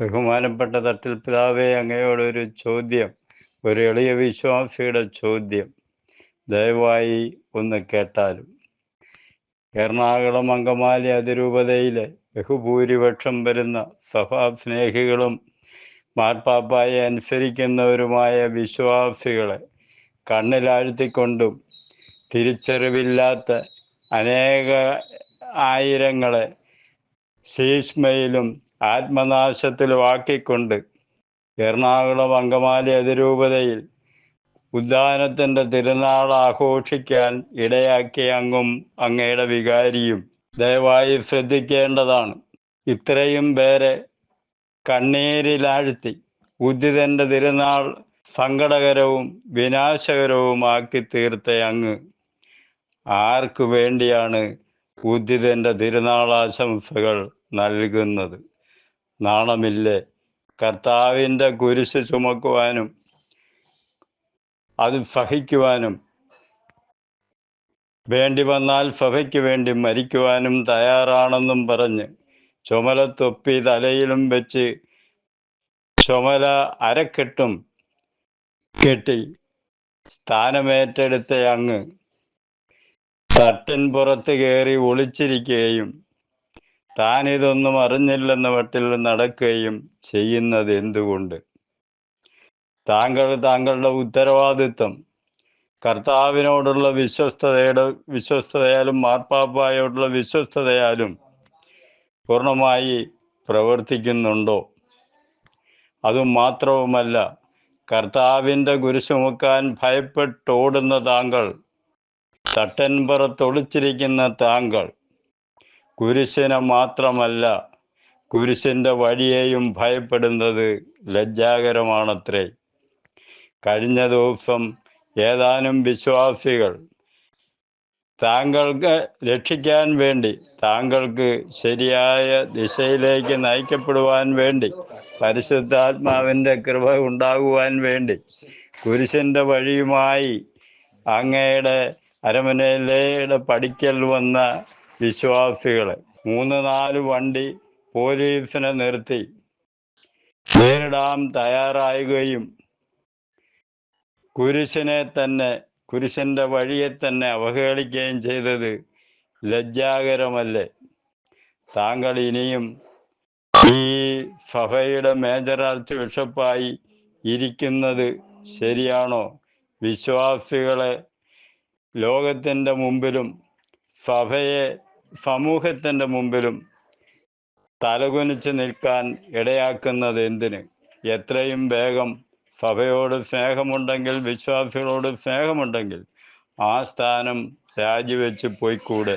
ബഹുമാനപ്പെട്ട തട്ടിൽ പിതാവേ അങ്ങയോടൊരു ചോദ്യം ഒരു എളിയ വിശ്വാസിയുടെ ചോദ്യം. ദയവായി ഒന്ന് കേട്ടാലും. എറണാകുളം അങ്കമാലി അതിരൂപതയിലെ ബഹുഭൂരിപക്ഷം വരുന്ന സഭാസ്നേഹികളും മാർപ്പാപ്പായെ അനുസരിക്കുന്നവരുമായ വിശ്വാസികളെ കണ്ണിലാഴ്ത്തിക്കൊണ്ടും തിരിച്ചറിവില്ലാത്ത അനേക ആയിരങ്ങളെ ശീഷ്മയിലും ആത്മനാശത്തിലും വാക്കിക്കൊണ്ട് എറണാകുളം അങ്കമാലി അതിരൂപതയിൽ ഉദ്ധാനത്തിന്റെ തിരുനാൾ ആഘോഷിക്കാൻ ഇടയാക്കിയ അങ്ങും അങ്ങയുടെ വികാരിയും ദയവായി ശ്രദ്ധിക്കേണ്ടതാണ്. ഇത്രയും പേരെ കണ്ണീരിലാഴ്ത്തി ഉദ്ധിതന്റെ തിരുനാൾ സങ്കടകരവും വിനാശകരവുമാക്കി തീർത്ത അങ്ങ്. ആർക്കു വേണ്ടിയാണ് ഉദ്ധിതന്റെ തിരുനാളാശംസകൾ നൽകുന്നത്? നാണമില്ലേ? കർത്താവിന്റെ കുരിശ് ചുമക്കുവാനും അത് സഹിക്കുവാനും വേണ്ടി വന്നാൽ സഭയ്ക്ക് വേണ്ടി മരിക്കുവാനും തയ്യാറാണെന്നും പറഞ്ഞ് ചുമല തൊപ്പി തലയിലും വെച്ച് ചുമല അരക്കെട്ടും കെട്ടി സ്ഥാനമേറ്റെടുത്ത അങ്ങ് തട്ടിൻ പുറത്ത് കയറി ഒളിച്ചിരിക്കുകയും താൻ ഇതൊന്നും അറിഞ്ഞില്ലെന്ന മട്ടിൽ നടക്കുകയും ചെയ്യുന്നത് എന്തുകൊണ്ട്? താങ്കൾ താങ്കളുടെ ഉത്തരവാദിത്വം. കർത്താവിനോടുള്ള വിശ്വസ്തതയുടെ വിശ്വസ്തതയാലും മാർപ്പാപ്പായോടുള്ള വിശ്വസ്തതയാലും പൂർണമായി പ്രവർത്തിക്കുന്നുണ്ടോ? അതും മാത്രവുമല്ല കർത്താവിന്റെ കുരിശുമുക്കാൻ ഭയപ്പെട്ടോടുന്ന താങ്കൾ തട്ടൻപുറത്തൊളിച്ചിരിക്കുന്ന താങ്കൾ കുരിശിനെ മാത്രമല്ല കുരിശിന്റെ വഴിയെയും ഭയപ്പെടുന്നത് ലജ്ജാകരമാണത്രേ. കഴിഞ്ഞ ദിവസം ഏതാനും വിശ്വാസികൾ താങ്കൾക്ക് രക്ഷിക്കാൻ വേണ്ടി താങ്കൾക്ക് ശരിയായ ദിശയിലേക്ക് നയിക്കപ്പെടുവാൻ വേണ്ടി പരിശുദ്ധാത്മാവിന്റെ കൃപ ഉണ്ടാകുവാൻ വേണ്ടി കുരിശിന്റെ വഴിയുമായി അങ്ങയുടെ അരമനയിലേടെ പഠിക്കൽ വന്ന വിശ്വാസികളെ. മൂന്ന് നാല് വണ്ടി പോലീസിനെ നിർത്തി. നേരിടാൻ തയ്യാറായുകയും കുരിശിനെ തന്നെ കുരിശിന്റെ വഴിയെ തന്നെ അവഹേളിക്കുകയും ചെയ്തത് ലജ്ജാകരമല്ലേ? താങ്കൾ ഇനിയും ഈ സഭയുടെ മേജർ ആർച്ച് ബിഷപ്പായി ഇരിക്കുന്നത് ശരിയാണോ? വിശ്വാസികളെ ലോകത്തിന്റെ മുമ്പിലും സഭയെ സമൂഹത്തിന്റെ മുമ്പിലും തലകുനിച്ച് നിൽക്കാൻ ഇടയാക്കുന്നത് എന്തിന്? എത്രയും വേഗം സഭയോട് സ്നേഹമുണ്ടെങ്കിൽ വിശ്വാസികളോട് സ്നേഹമുണ്ടെങ്കിൽ ആ സ്ഥാനം രാജിവെച്ച് പോയിക്കൂടെ?